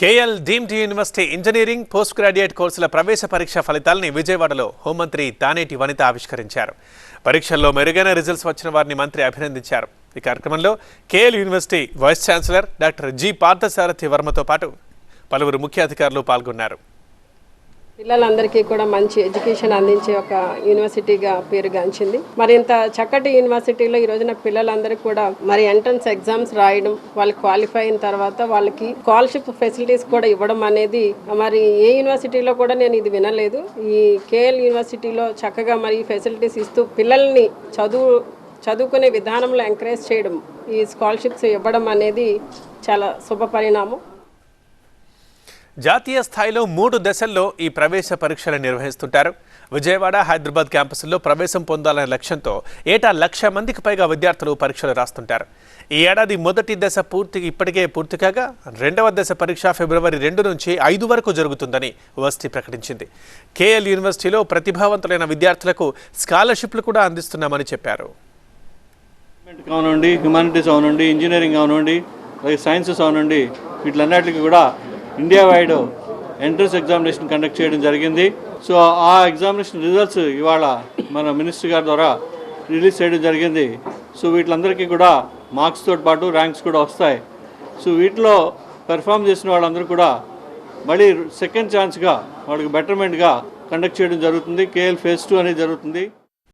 KL deemed university engineering post graduate కోర్సుల ప్రవేశ పరీక్ష ఫలితాలని విజయవాడలో హోంమంత్రి తానేటి వనిత ఆవిష్కరించారు. పరీక్షల్లో మెరుగైన రిజల్ట్స్ వచ్చిన వారిని మంత్రి అభినందించారు. ఈ కార్యక్రమంలో KL university vice chancellor doctor G Parthasarathy వర్మతో పాటు పలువురు ముఖ్య అధికారులు పాల్గొన్నారు. పిల్లలందరికీ కూడా మంచి ఎడ్యుకేషన్ అందించే ఒక యూనివర్సిటీగా పేరుగాంచింది మరి ఇంత చక్కటి యూనివర్సిటీలో ఈ రోజున పిల్లలందరికీ కూడా మరి ఎంట్రన్స్ ఎగ్జామ్స్ రాయడం వాళ్ళు క్వాలిఫై అయిన తర్వాత వాళ్ళకి స్కాలర్షిప్ ఫెసిలిటీస్ కూడా ఇవ్వడం అనేది మరి ఏ యూనివర్సిటీలో కూడా నేను ఇది వినలేదు. ఈ కేఎల్ యూనివర్సిటీలో చక్కగా మరి ఫెసిలిటీస్ ఇస్తూ పిల్లల్ని చదువు చదువుకునే విధానంలో ఎంకరేజ్ చేయడం ఈ స్కాలర్షిప్స్ ఇవ్వడం అనేది చాలా శుభ పరిణామం జాతీయ స్థాయిలో మూడు దశల్లో ఈ ప్రవేశ పరీక్షలు నిర్వహిస్తుంటారు. విజయవాడ హైదరాబాద్ క్యాంపస్లో ప్రవేశం పొందాలనే లక్ష్యంతో ఏటా లక్ష మందికి పైగా విద్యార్థులు పరీక్షలు రాస్తుంటారు. ఈ ఏడాది మొదటి దశ పూర్తి ఇప్పటికే పూర్తి కాగా రెండవ దశ పరీక్ష ఫిబ్రవరి రెండు నుంచి ఐదు వరకు జరుగుతుందని యూనివర్సిటీ ప్రకటించింది. కేఎల్ యూనివర్సిటీలో ప్రతిభావంతులైన విద్యార్థులకు స్కాలర్షిప్లు కూడా అందిస్తున్నామని చెప్పారు. మేనేజ్మెంట్ హ్యుమానిటీస్ అవనండి ఇంజనీరింగ్ అవనండి సైన్సెస్ అవనండి వీటిలన్నిటికీ కూడా India wide entrance examination conduct చేయడం జరిగింది. సో ఆ ఎగ్జామినేషన్ రిజల్ట్స్ ఇవాళ మన మినిస్టర్ గారి ద్వారా రిలీజ్ చేయడం జరిగింది. సో వీటిలందరికీ కూడా మార్క్స్ తోటి పాటు ర్యాంక్స్ కూడా వస్తాయి. సో వీటిలో పెర్ఫామ్ చేసిన వాళ్ళందరూ కూడా మళ్ళీ సెకండ్ ఛాన్స్గా వాళ్ళకి బెటర్మెంట్గా కండక్ట్ చేయడం జరుగుతుంది. కేఎల్ ఫేజ్ టూ అనేది జరుగుతుంది.